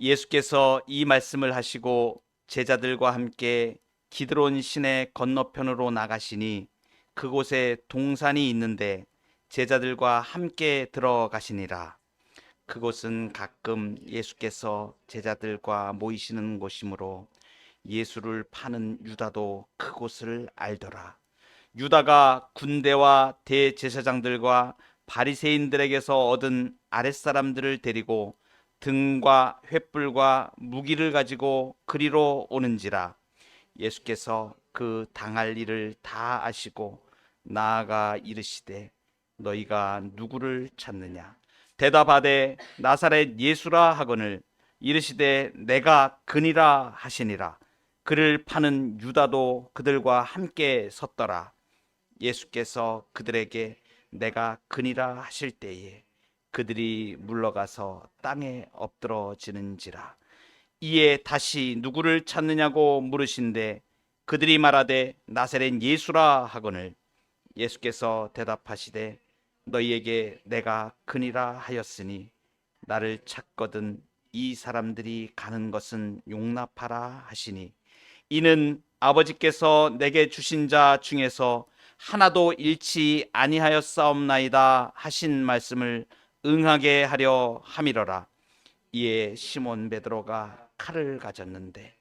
예수께서 이 말씀을 하시고 제자들과 함께 기드론 시내 건너편으로 나가시니 그곳에 동산이 있는데 제자들과 함께 들어가시니라. 그곳은 가끔 예수께서 제자들과 모이시는 곳이므로 예수를 파는 유다도 그곳을 알더라. 유다가 군대와 대제사장들과 바리새인들에게서 얻은 아랫사람들을 데리고 등과 횃불과 무기를 가지고 그리로 오는지라 예수께서 그 당할 일을 다 아시고 나아가 이르시되 너희가 누구를 찾느냐? 대답하되 나사렛 예수라 하거늘 이르시되 내가 그니라 하시니라. 그를 파는 유다도 그들과 함께 섰더라. 예수께서 그들에게 내가 그니라 하실 때에 그들이 물러가서 땅에 엎드러지는지라. 이에 다시 누구를 찾느냐고 물으신데 그들이 말하되 나사렛 예수라 하거늘. 예수께서 대답하시되 너희에게 내가 그니라 하였으니 나를 찾거든 이 사람들이 가는 것은 용납하라 하시니. 이는 아버지께서 내게 주신 자 중에서 하나도 잃지 아니하였사옵나이다 하신 말씀을 응하게 하려 함이러라 이에 시몬 베드로가 칼을 가졌는데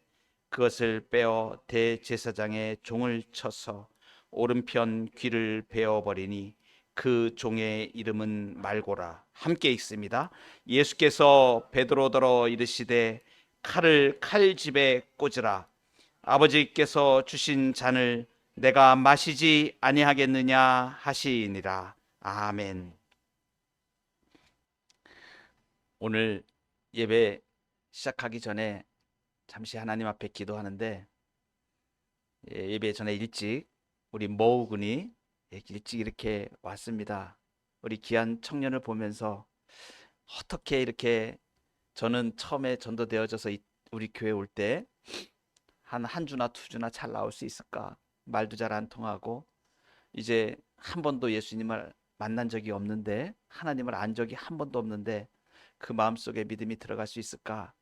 그것을 빼어 대제사장의 종을 쳐서 오른편 귀를 베어 버리니 그 종의 이름은 말고라 함께 읽습니다. 예수께서 베드로더러 이르시되 칼을 칼집에 꽂으라 아버지께서 주신 잔을 내가 마시지 아니하겠느냐 하시니라 아멘. 오늘 예배 시작하기 전에 잠시 하나님 앞에 기도하는데 예, 예배 전에 일찍 우리 모우군이 예, 일찍 이렇게 왔습니다. 우리 귀한 청년을 보면서 어떻게 이렇게 저는 처음에 전도되어져서 이- 우리 교회 올 때 한 한 주나 두 주나 잘 나올 수 있을까? 말도 잘 안 통하고 이제 한 번도 예수님을 만난 적이 없는데 하나님을 안 적이 한 번도 없는데 그 마음속에 믿음이 들어갈 수 있을까?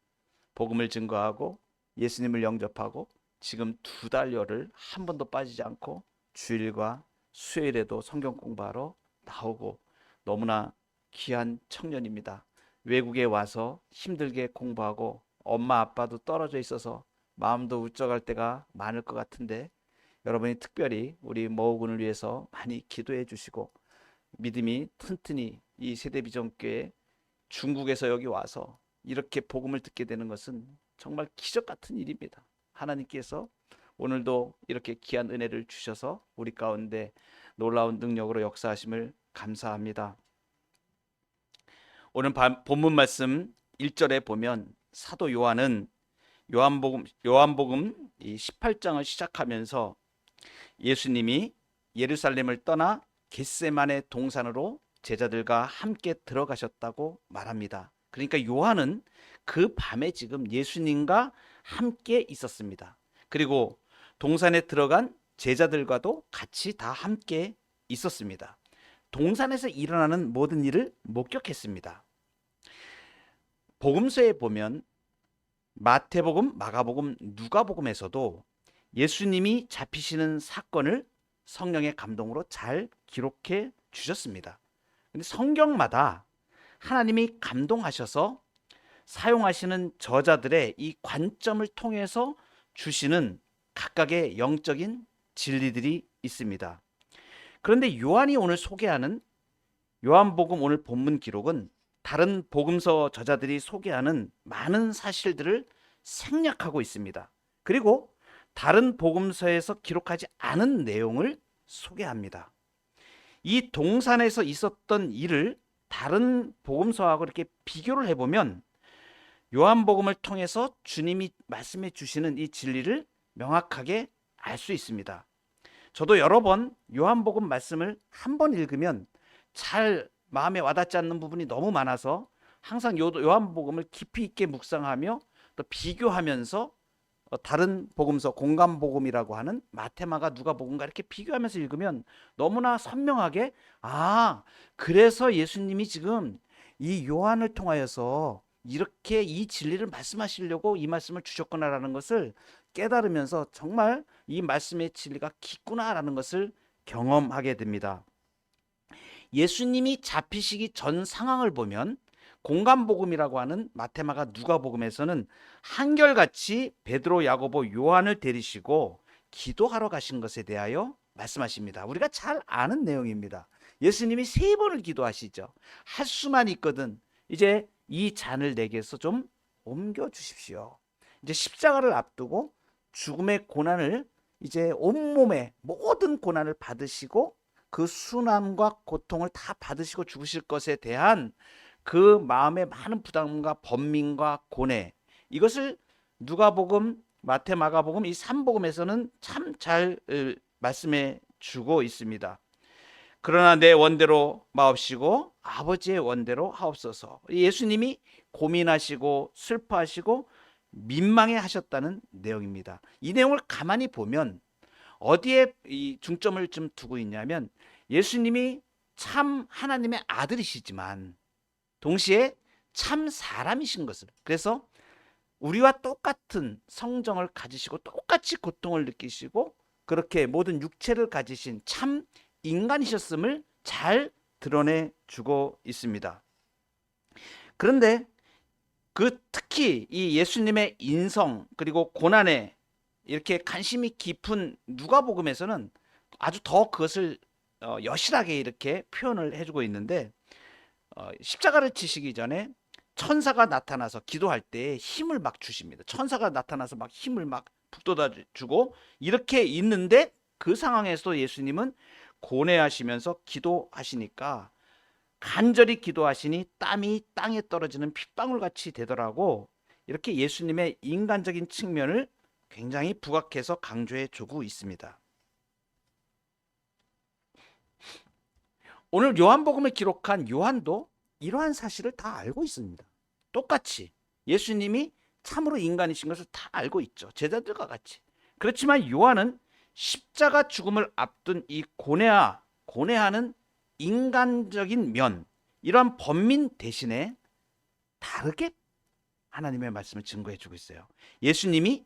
복음을 증거하고 예수님을 영접하고 지금 두 달여를 한 번도 빠지지 않고 주일과 수요일에도 성경 공부하러 나오고 너무나 귀한 청년입니다. 외국에 와서 힘들게 공부하고 엄마 아빠도 떨어져 있어서 마음도 울적할 때가 많을 것 같은데 여러분이 특별히 우리 모우군을 위해서 많이 기도해 주시고 믿음이 튼튼히 이 세대비전교회 중국에서 여기 와서 이렇게 복음을 듣게 되는 것은 정말 기적 같은 일입니다. 하나님께서 오늘도 이렇게 귀한 은혜를 주셔서 우리 가운데 놀라운 능력으로 역사하심을 감사합니다. 오늘 바- 본문 말씀 1절에 보면 사도 요한은 요한복음 요한복음 이 18장을 시작하면서 예수님이 예루살렘을 떠나 겟세만의 동산으로 제자들과 함께 들어가셨다고 말합니다. 그러니까 요한은 그 밤에 지금 예수님과 함께 있었습니다. 그리고 동산에 들어간 제자들과도 같이 다 함께 있었습니다. 동산에서 일어나는 모든 일을 목격했습니다. 복음서에 보면 마태복음, 마가복음, 누가복음에서도 예수님이 잡히시는 사건을 성령의 감동으로 잘 기록해 주셨습니다. 근데 성경마다 하나님이 감동하셔서 사용하시는 저자들의 이 관점을 통해서 주시는 각각의 영적인 진리들이 있습니다. 그런데 요한이 오늘 소개하는 요한복음 오늘 본문 기록은 다른 복음서 저자들이 소개하는 많은 사실들을 생략하고 있습니다. 그리고 다른 복음서에서 기록하지 않은 내용을 소개합니다. 이 동산에서 있었던 일을 다른 복음서하고 이렇게 비교를 해보면 요한복음을 통해서 주님이 말씀해 주시는 이 진리를 명확하게 알 수 있습니다. 저도 여러 번 요한복음 말씀을 한 번 읽으면 잘 마음에 와닿지 않는 부분이 너무 많아서 항상 요, 요한복음을 깊이 있게 묵상하며 또 비교하면서 어, 다른 복음서 공감 복음이라고 하는 마테마가 누가 복음과 이렇게 비교하면서 읽으면 너무나 선명하게 아 그래서 예수님이 지금 이 요한을 통하여서 이렇게 이 진리를 말씀하시려고 이 말씀을 주셨구나라는 것을 깨달으면서 정말 이 말씀의 진리가 깊구나라는 것을 경험하게 됩니다. 예수님이 잡히시기 전 상황을 보면 공간 복음이라고 하는 마테마가 누가복음에서는 한결같이 베드로, 야고보, 요한을 데리시고 기도하러 가신 것에 대하여 말씀하십니다. 우리가 잘 아는 내용입니다. 예수님이 세 번을 기도하시죠. 할 수만 있거든. 이제 이 잔을 내게서 좀 옮겨 주십시오. 이제 십자가를 앞두고 죽음의 고난을 이제 온몸에 모든 고난을 받으시고 그 순환과 고통을 다 받으시고 죽으실 것에 대한 그 마음의 많은 부담과 번민과 고뇌 이것을 누가복음, 마태, 마가복음 이 삼복음에서는 참 잘 말씀해 주고 있습니다. 그러나 내 원대로 마옵시고 아버지의 원대로 하옵소서. 예수님이 고민하시고 슬퍼하시고 민망해 하셨다는 내용입니다. 이 내용을 가만히 보면 어디에 이 중점을 좀 두고 있냐면 예수님이 참 하나님의 아들이시지만 동시에 참 사람이신 것을 그래서 우리와 똑같은 성정을 가지시고 똑같이 고통을 느끼시고 그렇게 모든 육체를 가지신 참 인간이셨음을 잘 드러내 주고 있습니다. 그런데 그 특히 이 예수님의 인성 그리고 고난에 이렇게 관심이 깊은 누가복음에서는 아주 더 그것을 어, 여실하게 이렇게 표현을 해주고 있는데 어, 십자가를 치시기 전에 천사가 나타나서 기도할 때 힘을 막 주십니다. 천사가 나타나서 막 힘을 막 북돋아 주고 이렇게 있는데 그 상황에서 예수님은 고뇌하시면서 기도하시니까 간절히 기도하시니 땀이 땅에 떨어지는 핏방울 같이 되더라고 이렇게 예수님의 인간적인 측면을 굉장히 부각해서 강조해 주고 있습니다. 오늘 요한복음을 기록한 요한도 이러한 사실을 다 알고 있습니다. 똑같이 예수님이 참으로 인간이신 것을 다 알고 있죠. 제자들과 같이. 그렇지만 요한은 십자가 죽음을 앞둔 이 고뇌하, 고뇌하는 인간적인 면, 이러한 번민 대신에 다르게 하나님의 말씀을 증거해 주고 있어요. 예수님이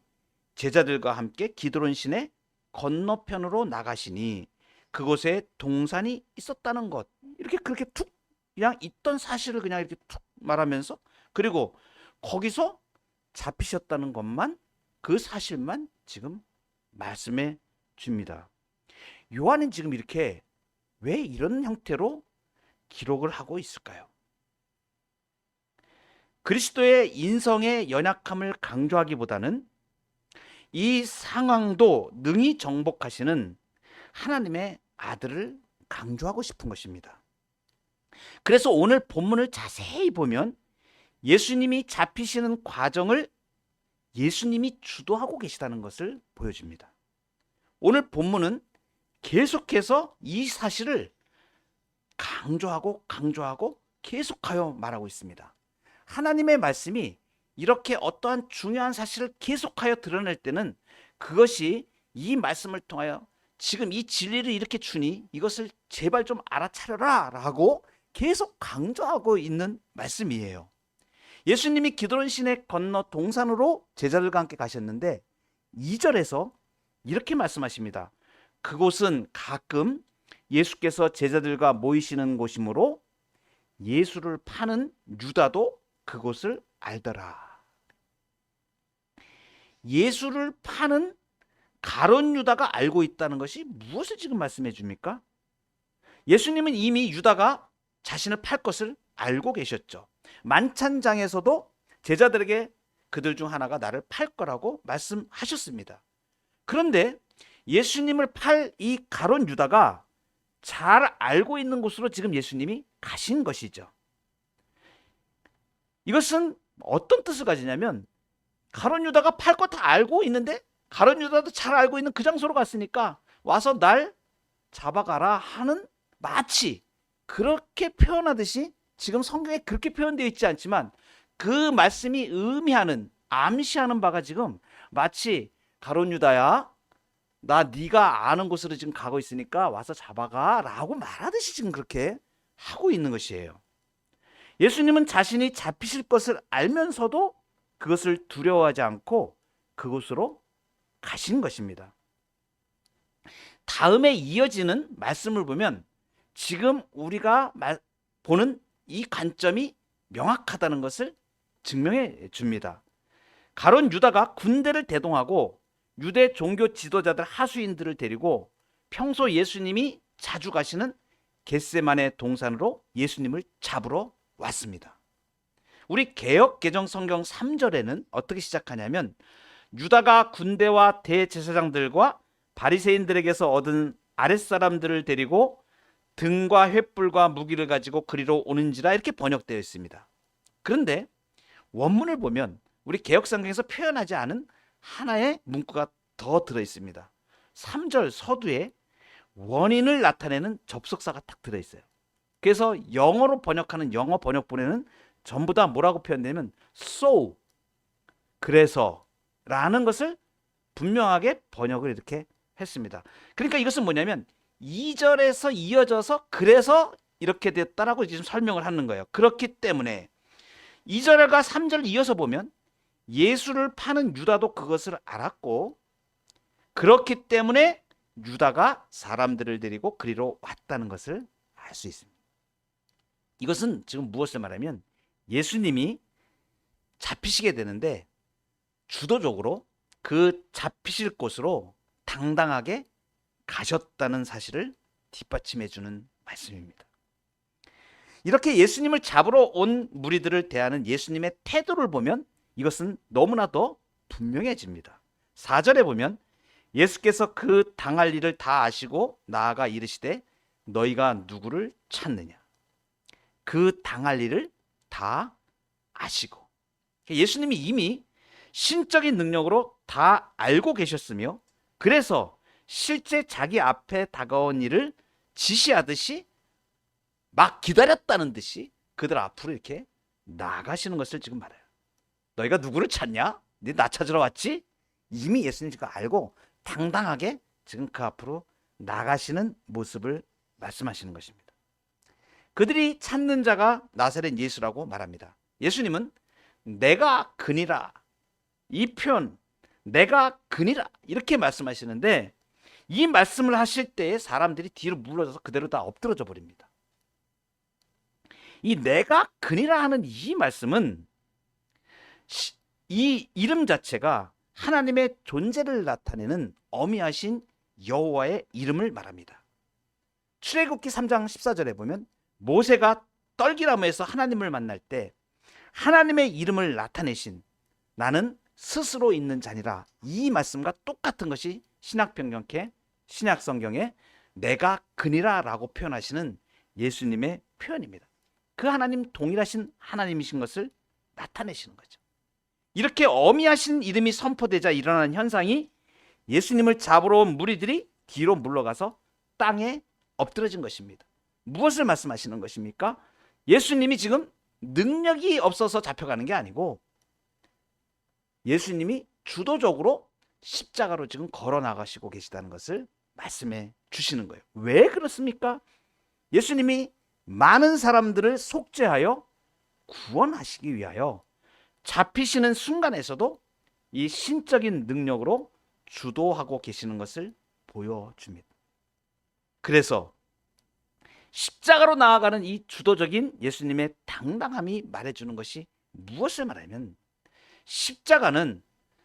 제자들과 함께 기드론 신의 건너편으로 나가시니 그곳에 동산이 있었다는 것. 이렇게 그렇게 툭 그냥 있던 사실을 그냥 이렇게 툭 말하면서 그리고 거기서 잡히셨다는 것만 그 사실만 지금 말씀해 줍니다. 요한은 지금 이렇게 왜 이런 형태로 기록을 하고 있을까요? 그리스도의 인성의 연약함을 강조하기보다는 이 상황도 능히 정복하시는 하나님의 아들을 강조하고 싶은 것입니다. 그래서 오늘 본문을 자세히 보면 예수님이 잡히시는 과정을 예수님이 주도하고 계시다는 것을 보여줍니다. 오늘 본문은 계속해서 이 사실을 강조하고 강조하고 계속하여 말하고 있습니다. 하나님의 말씀이 이렇게 어떠한 중요한 사실을 계속하여 드러낼 때는 그것이 이 말씀을 통하여 지금 이 진리를 이렇게 주니 이것을 제발 좀 알아차려라 라고 계속 강조하고 있는 말씀이에요. 예수님이 기도론 시내 건너 동산으로 제자들과 함께 가셨는데 2절에서 이렇게 말씀하십니다. 그곳은 가끔 예수께서 제자들과 모이시는 곳이므로 예수를 파는 유다도 그곳을 알더라. 예수를 파는 가론 유다가 알고 있다는 것이 무엇을 지금 말씀해 줍니까? 예수님은 이미 유다가 자신을 팔 것을 알고 계셨죠. 만찬장에서도 제자들에게 그들 중 하나가 나를 팔 거라고 말씀하셨습니다. 그런데 예수님을 팔 이 가론 유다가 잘 알고 있는 곳으로 지금 예수님이 가신 것이죠. 이것은 어떤 뜻을 가지냐면 가론 유다가 팔 거 다 알고 있는데 가론 유다도 잘 알고 있는 그 장소로 갔으니까 와서 날 잡아가라 하는 마치 그렇게 표현하듯이 지금 성경에 그렇게 표현되어 있지 않지만 그 말씀이 의미하는 암시하는 바가 지금 마치 가론 유다야 나 네가 아는 곳으로 지금 가고 있으니까 와서 잡아가라고 말하듯이 지금 그렇게 하고 있는 것이에요. 예수님은 자신이 잡히실 것을 알면서도 그것을 두려워하지 않고 그곳으로 가신 것입니다. 다음에 이어지는 말씀을 보면 지금 우리가 말- 보는 이 관점이 명확하다는 것을 증명해 줍니다. 가론 유다가 군대를 대동하고 유대 종교 지도자들 하수인들을 데리고 평소 예수님이 자주 가시는 겟세만의 동산으로 예수님을 잡으러 왔습니다. 우리 개혁 개정 성경 3절에는 어떻게 시작하냐면 유다가 군대와 대제사장들과 바리새인들에게서 얻은 아랫사람들을 데리고 등과 횃불과 무기를 가지고 그리로 오는지라 이렇게 번역되어 있습니다. 그런데 원문을 보면 우리 개혁 성경에서 표현하지 않은 하나의 문구가 더 들어 있습니다. 3절 서두에 원인을 나타내는 접속사가 딱 들어 있어요. 그래서 영어로 번역하는 영어 번역본에는 전부 다 뭐라고 표현되면 so 그래서 라는 것을 분명하게 번역을 이렇게 했습니다. 그러니까 이것은 뭐냐면 2절에서 이어져서 그래서 이렇게 됐다라고 지금 설명을 하는 거예요. 그렇기 때문에 2절과 3절 이어서 보면 예수를 파는 유다도 그것을 알았고 그렇기 때문에 유다가 사람들을 데리고 그리로 왔다는 것을 알 수 있습니다. 이것은 지금 무엇을 말하면 예수님이 잡히시게 되는데 주도적으로 그 잡히실 곳으로 당당하게 가셨다는 사실을 뒷받침해 주는 말씀입니다. 이렇게 예수님을 잡으러 온 무리들을 대하는 예수님의 태도를 보면 이것은 너무나도 분명해집니다. 4절에 보면 예수께서 그 당할 일을 다 아시고 나아가 이르시되 너희가 누구를 찾느냐. 그 당할 일을 다 아시고. 예수님이 이미 신적인 능력으로 다 알고 계셨으며 그래서 실제 자기 앞에 다가온 일을 지시하듯이 막 기다렸다는 듯이 그들 앞으로 이렇게 나가시는 것을 지금 말해요. 너희가 누구를 찾냐? 네 나 찾으러 왔지? 이미 예수님 지금 알고 당당하게 지금 그 앞으로 나가시는 모습을 말씀하시는 것입니다. 그들이 찾는 자가 나사렛 예수라고 말합니다. 예수님은 내가 그니라 이 표현 내가 그니라 이렇게 말씀하시는데 이 말씀을 하실 때에 사람들이 뒤로 물러져서 그대로 다 엎드러져 버립니다. 이 내가 그니라 하는 이 말씀은 시- 이 이름 자체가 하나님의 존재를 나타내는 어미하신 여호와의 이름을 말합니다. 출애굽기 3장 14절에 보면 모세가 떨기나무에서 하나님을 만날 때 하나님의 이름을 나타내신 나는 스스로 있는 자니라 이 말씀과 똑같은 것이 신약 변경캐 신약 성경에 내가 그니라라고 표현하시는 예수님의 표현입니다. 그 하나님 동일하신 하나님이신 것을 나타내시는 거죠. 이렇게 어미하신 이름이 선포되자 일어나는 현상이 예수님을 잡으러 온 무리들이 뒤로 물러가서 땅에 엎드러진 것입니다. 무엇을 말씀하시는 것입니까? 예수님이 지금 능력이 없어서 잡혀가는 게 아니고 예수님이 주도적으로 십자가로 지금 걸어 나가시고 계시다는 것을 말씀해 주시는 거예요. 왜 그렇습니까? 예수님이 많은 사람들을 속죄하여 구원하시기 위하여 잡히시는 순간에서도 이 신적인 능력으로 주도하고 계시는 것을 보여줍니다. 그래서 십자가로 나아가는 이 주도적인 예수님의 당당함이 말해주는 것이 무엇을 말하면 십자가는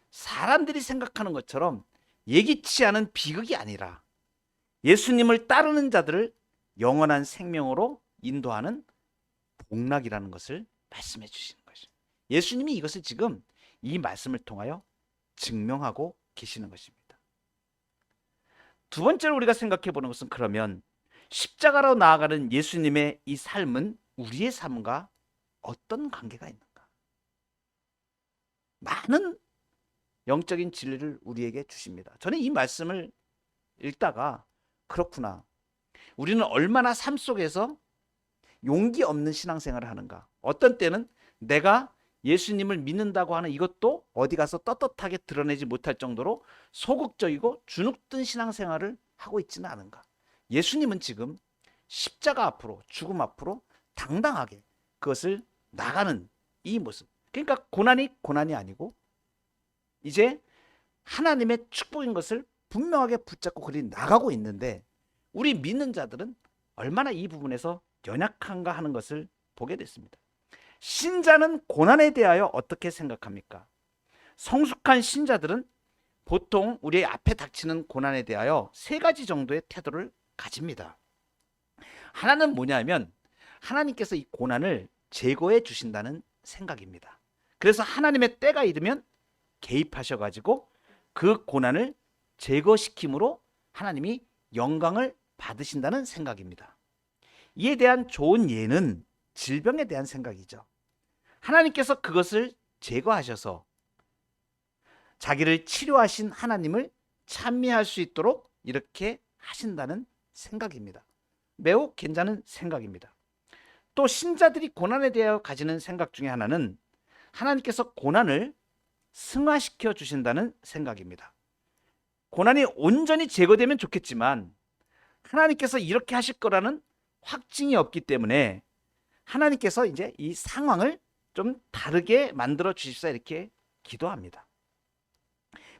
사람들이 생각하는 것처럼 예기치 않은 비극이 아니라 예수님을 따르는 자들을 영원한 생명으로 인도하는 복락이라는 것을 말씀해 주시는 것이죠. 예수님이 이것을 지금 이 말씀을 통하여 증명하고 계시는 것입니다. 두 번째로 우리가 생각해 보는 것은 그러면 십자가로 나아가는 예수님의 이 삶은 우리의 삶과 어떤 관계가 있는가? 많은 영적인 진리를 우리에게 주십니다. 저는 이 말씀을 읽다가 그렇구나. 우리는 얼마나 삶 속에서 용기 없는 신앙생활을 하는가. 어떤 때는 내가 예수님을 믿는다고 하는 이것도 어디 가서 떳떳하게 드러내지 못할 정도로 소극적이고 주눅든 신앙생활을 하고 있지는 않은가. 예수님은 지금 십자가 앞으로 죽음 앞으로 당당하게 그것을 나가는 이 모습. 그러니까 고난이 고난이 아니고 이제 하나님의 축복인 것을 분명하게 붙잡고 그리 나가고 있는데 우리 믿는 자들은 얼마나 이 부분에서 연약한가 하는 것을 보게 됐습니다. 신자는 고난에 대하여 어떻게 생각합니까? 성숙한 신자들은 보통 우리 앞에 닥치는 고난에 대하여 세 가지 정도의 태도를 가집니다. 하나는 뭐냐면 하나님께서 이 고난을 제거해 주신다는 생각입니다. 그래서 하나님의 때가 이르면 개입하셔 가지고 그 고난을 제거시킴으로 하나님이 영광을 받으신다는 생각입니다. 이에 대한 좋은 예는 질병에 대한 생각이죠. 하나님께서 그것을 제거하셔서 자기를 치료하신 하나님을 찬미할 수 있도록 이렇게 하신다는 생각입니다. 매우 괜찮은 생각입니다. 또 신자들이 고난에 대하여 가지는 생각 중에 하나는 하나님께서 고난을 승화시켜 주신다는 생각입니다. 고난이 온전히 제거되면 좋겠지만 하나님께서 이렇게 하실 거라는 확증이 없기 때문에 하나님께서 이제 이 상황을 좀 다르게 만들어 주십사 이렇게 기도합니다.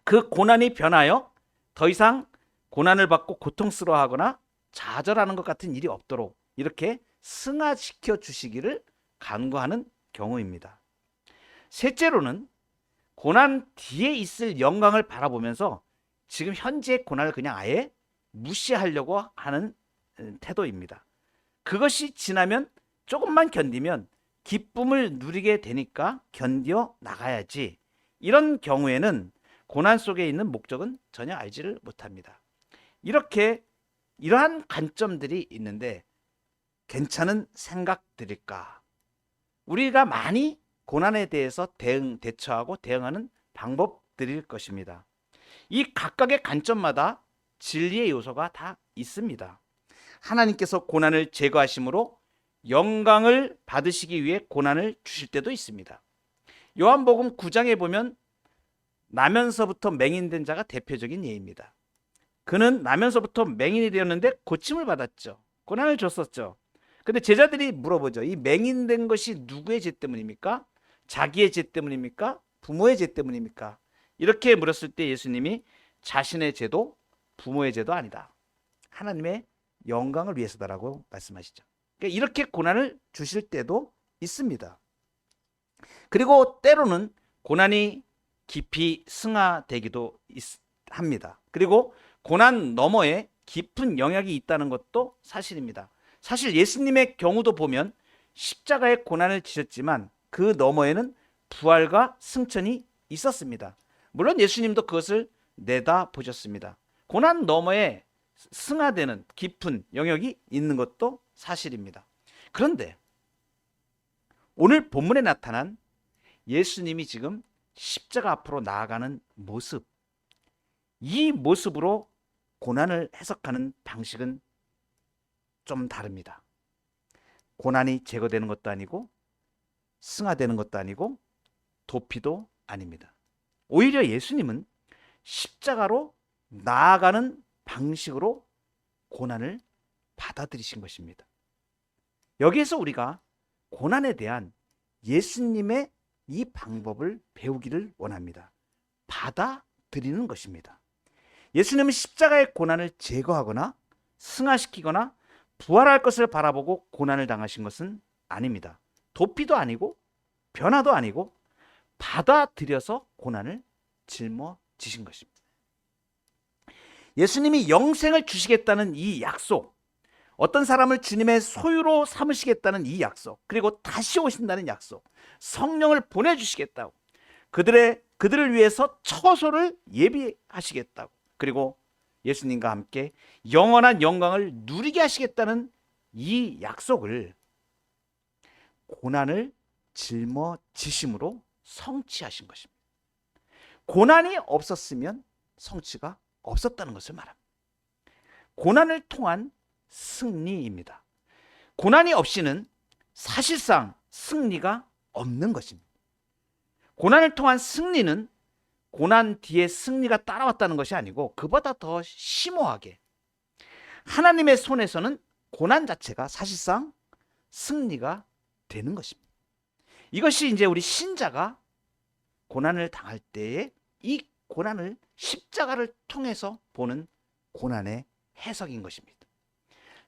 그 고난이 변하여 더 이상 고난을 받고 고통스러워하거나 좌절하는 것 같은 일이 없도록 이렇게 승화시켜 주시기를 간구하는 경우입니다. 셋째로는 고난 뒤에 있을 영광을 바라보면서 지금 현재의 고난을 그냥 아예 무시하려고 하는 음, 태도입니다. 그것이 지나면 조금만 견디면 기쁨을 누리게 되니까 견뎌 나가야지. 이런 경우에는 고난 속에 있는 목적은 전혀 알지를 못합니다. 이렇게 이러한 관점들이 있는데 괜찮은 생각들일까? 우리가 많이 고난에 대해서 대응, 대처하고 대응하는 방법들일 것입니다. 이 각각의 관점마다 진리의 요소가 다 있습니다. 하나님께서 고난을 제거하심으로 영광을 받으시기 위해 고난을 주실 때도 있습니다. 요한복음 9장에 보면 나면서부터 맹인된 자가 대표적인 예입니다. 그는 나면서부터 맹인이 되었는데 고침을 받았죠. 고난을 줬었죠. 근데 제자들이 물어보죠. 이 맹인된 것이 누구의 죄 때문입니까? 자기의 죄 때문입니까? 부모의 죄 때문입니까? 이렇게 물었을 때 예수님이 자신의 죄도 부모의 죄도 아니다. 하나님의 영광을 위해서다라고 말씀하시죠. 그러니까 이렇게 고난을 주실 때도 있습니다. 그리고 때로는 고난이 깊이 승화되기도 합니다. 그리고 고난 너머에 깊은 영역이 있다는 것도 사실입니다. 사실 예수님의 경우도 보면 십자가의 고난을 지셨지만 그 너머에는 부활과 승천이 있었습니다. 물론 예수님도 그것을 내다 보셨습니다. 고난 너머에 승화되는 깊은 영역이 있는 것도 사실입니다. 그런데 오늘 본문에 나타난 예수님이 지금 십자가 앞으로 나아가는 모습, 이 모습으로 고난을 해석하는 방식은 좀 다릅니다. 고난이 제거되는 것도 아니고 승화되는 것도 아니고 도피도 아닙니다. 오히려 예수님은 십자가로 나아가는 방식으로 고난을 받아들이신 것입니다. 여기에서 우리가 고난에 대한 예수님의 이 방법을 배우기를 원합니다. 받아들이는 것입니다. 예수님은 십자가의 고난을 제거하거나 승화시키거나 부활할 것을 바라보고 고난을 당하신 것은 아닙니다. 도피도 아니고 변화도 아니고 받아들여서 고난을 짊어지신 것입니다. 예수님이 영생을 주시겠다는 이 약속, 어떤 사람을 주님의 소유로 삼으시겠다는 이 약속, 그리고 다시 오신다는 약속, 성령을 보내주시겠다고, 그들의 그들을 위해서 처소를 예비하시겠다고, 그리고 예수님과 함께 영원한 영광을 누리게 하시겠다는 이 약속을 고난을 짊어지심으로 성취하신 것입니다. 고난이 없었으면 성취가 없었다는 것을 말합니다. 고난을 통한 승리입니다. 고난이 없이는 사실상 승리가 없는 것입니다. 고난을 통한 승리는 고난 뒤에 승리가 따라왔다는 것이 아니고 그보다 더 심오하게 하나님의 손에서는 고난 자체가 사실상 승리가 되는 것입니다. 이것이 이제 우리 신자가 고난을 당할 때에 이 고난을 십자가를 통해서 보는 고난의 해석인 것입니다.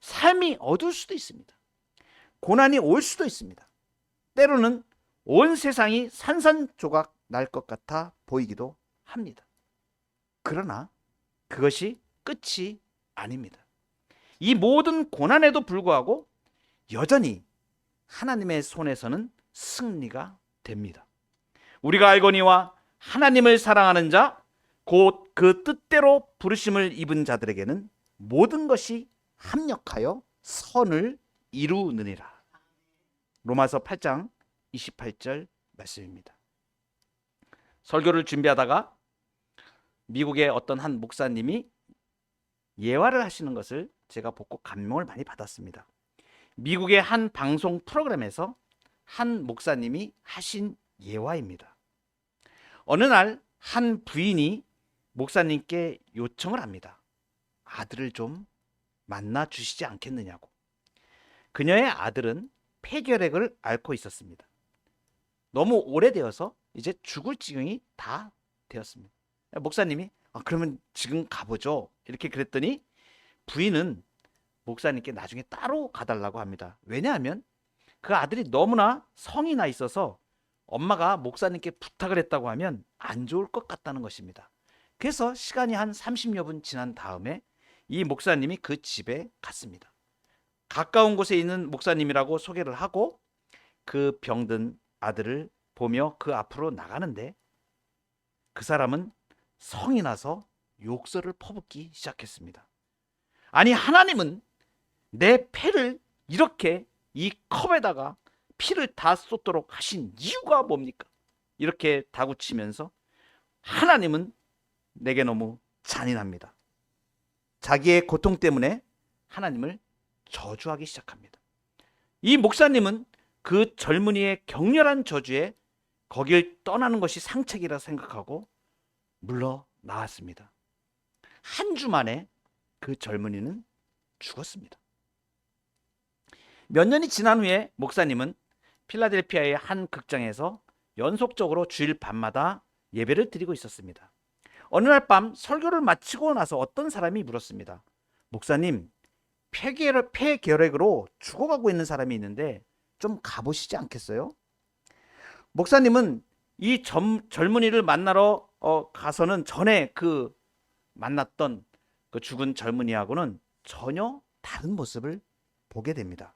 삶이 어두울 수도 있습니다. 고난이 올 수도 있습니다. 때로는 온 세상이 산산조각 날 것 같아 보이기도 합니다. 그러나 그것이 끝이 아닙니다. 이 모든 고난에도 불구하고 여전히 하나님의 손에서는 승리가 됩니다. 우리가 알거니와 하나님을 사랑하는 자, 곧 그 뜻대로 부르심을 입은 자들에게는 모든 것이 합력하여 선을 이루느니라. 로마서 8장 28절 말씀입니다. 설교를 준비하다가 미국의 어떤 한 목사님이 예화를 하시는 것을 제가 보고 감명을 많이 받았습니다. 미국의 한 방송 프로그램에서 한 목사님이 하신 예화입니다. 어느 날 한 부인이 목사님께 요청을 합니다. 아들을 좀 만나 주시지 않겠느냐고. 그녀의 아들은 폐결핵을 앓고 있었습니다. 너무 오래되어서 이제 죽을 지경이 다 되었습니다. 목사님이 아, 그러면 지금 가보죠. 이렇게 그랬더니 부인은 목사님께 나중에 따로 가달라고 합니다. 왜냐하면 그 아들이 너무나 성이 나 있어서 엄마가 목사님께 부탁을 했다고 하면 안 좋을 것 같다는 것입니다. 그래서 시간이 한 30여 분 지난 다음에 이 목사님이 그 집에 갔습니다. 가까운 곳에 있는 목사님이라고 소개를 하고 그 병든 아들을 보며 그 앞으로 나가는데 그 사람은 성이 나서 욕설을 퍼붓기 시작했습니다. 아니 하나님은 내 패를 이렇게 이 컵에다가 피를 다 쏟도록 하신 이유가 뭡니까? 이렇게 다구치면서 하나님은 내게 너무 잔인합니다. 자기의 고통 때문에 하나님을 저주하기 시작합니다. 이 목사님은 그 젊은이의 격렬한 저주에 거길 떠나는 것이 상책이라 생각하고 물러 나왔습니다. 한 주 만에 그 젊은이는 죽었습니다. 몇 년이 지난 후에 목사님은 필라델피아의 한 극장에서 연속적으로 주일 밤마다 예배를 드리고 있었습니다. 어느 날 밤 설교를 마치고 나서 어떤 사람이 물었습니다. 목사님, 폐결, 폐결핵으로 죽어가고 있는 사람이 있는데 좀 가보시지 않겠어요? 목사님은 이 젊, 젊은이를 만나러 어, 가서는 전에 그 만났던 그 죽은 젊은이하고는 전혀 다른 모습을 보게 됩니다.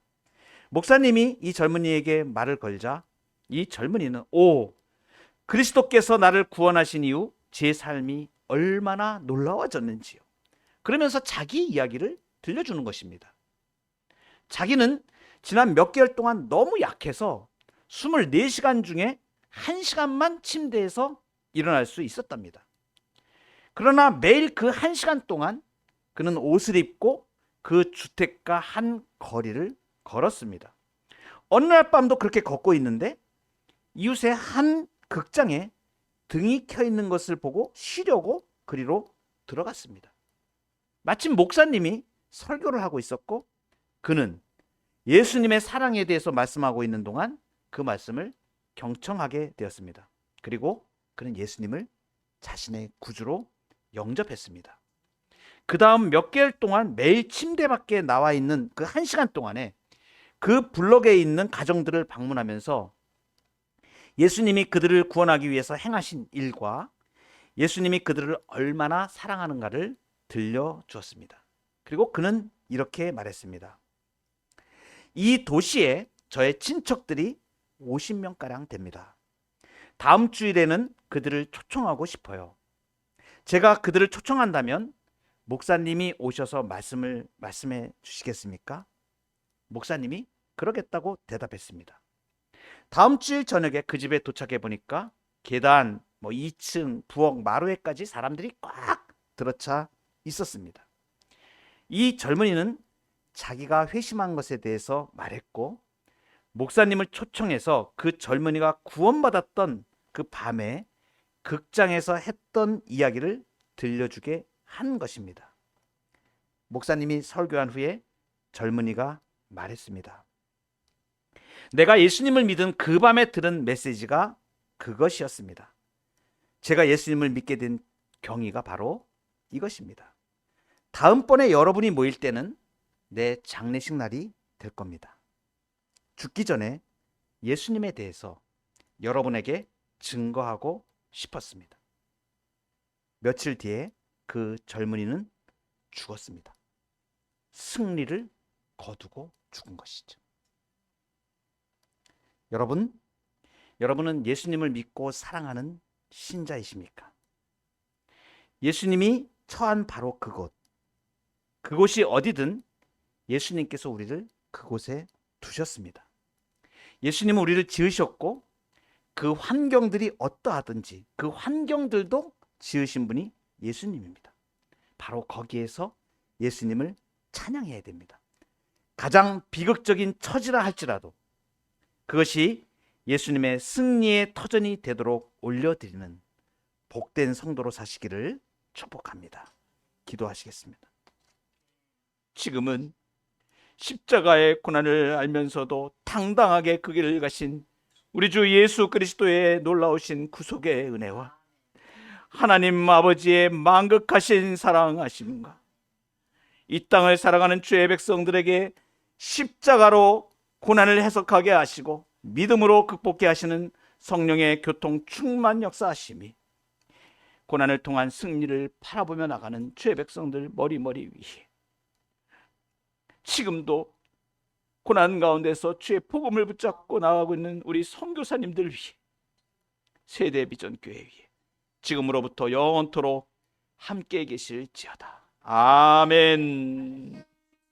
목사님이 이 젊은이에게 말을 걸자 이 젊은이는 오 그리스도께서 나를 구원하신 이후 제 삶이 얼마나 놀라워졌는지요. 그러면서 자기 이야기를 들려주는 것입니다. 자기는 지난 몇 개월 동안 너무 약해서 24시간 중에 1시간만 침대에서 일어날 수 있었답니다. 그러나 매일 그 1시간 동안 그는 옷을 입고 그 주택가 한 거리를 걸었습니다. 어느 날 밤도 그렇게 걷고 있는데 이웃의 한 극장에 등이 켜 있는 것을 보고 쉬려고 그리로 들어갔습니다. 마침 목사님이 설교를 하고 있었고 그는 예수님의 사랑에 대해서 말씀하고 있는 동안 그 말씀을 경청하게 되었습니다. 그리고 그는 예수님을 자신의 구주로 영접했습니다. 그 다음 몇 개월 동안 매일 침대 밖에 나와 있는 그 한 시간 동안에 그 블록에 있는 가정들을 방문하면서 예수님이 그들을 구원하기 위해서 행하신 일과 예수님이 그들을 얼마나 사랑하는가를 들려주었습니다. 그리고 그는 이렇게 말했습니다. 이 도시에 저의 친척들이 50명가량 됩니다. 다음 주일에는 그들을 초청하고 싶어요. 제가 그들을 초청한다면 목사님이 오셔서 말씀을 말씀해 주시겠습니까? 목사님이 그러겠다고 대답했습니다. 다음 주일 저녁에 그 집에 도착해 보니까 계단, 뭐 2층, 부엌, 마루에까지 사람들이 꽉 들어차 있었습니다. 이 젊은이는 자기가 회심한 것에 대해서 말했고 목사님을 초청해서 그 젊은이가 구원받았던 그 밤에 극장에서 했던 이야기를 들려주게 한 것입니다. 목사님이 설교한 후에 젊은이가 말했습니다. 내가 예수님을 믿은 그 밤에 들은 메시지가 그것이었습니다. 제가 예수님을 믿게 된 경위가 바로 이것입니다. 다음번에 여러분이 모일 때는 내 장례식 날이 될 겁니다. 죽기 전에 예수님에 대해서 여러분에게 증거하고 싶었습니다. 며칠 뒤에 그 젊은이는 죽었습니다. 승리를 거두고 죽은 것이죠. 여러분, 여러분은 예수님을 믿고 사랑하는 신자이십니까? 예수님이 처한 바로 그곳, 그곳이 어디든 예수님께서 우리를 그곳에 두셨습니다. 예수님은 우리를 지으셨고 그 환경들이 어떠하든지 그 환경들도 지으신 분이 예수님입니다. 바로 거기에서 예수님을 찬양해야 됩니다. 가장 비극적인 처지라 할지라도 그것이 예수님의 승리의 터전이 되도록 올려드리는 복된 성도로 사시기를 축복합니다. 기도하시겠습니다. 지금은 십자가의 고난을 알면서도 당당하게 그 길을 가신 우리 주 예수 그리스도의 놀라우신 구속의 은혜와 하나님 아버지의 망극하신 사랑하심과 이 땅을 살아가는 주의 백성들에게 십자가로 고난을 해석하게 하시고 믿음으로 극복해 하시는 성령의 교통 충만 역사하심이 고난을 통한 승리를 바라보며 나가는 주의 백성들 머리머리 위에 지금도 고난 가운데서 주의 복음을 붙잡고 나가고 있는 우리 선교사님들 위해 세대 비전 교회 위에 지금으로부터 영원토록 함께 계실지어다. 아멘.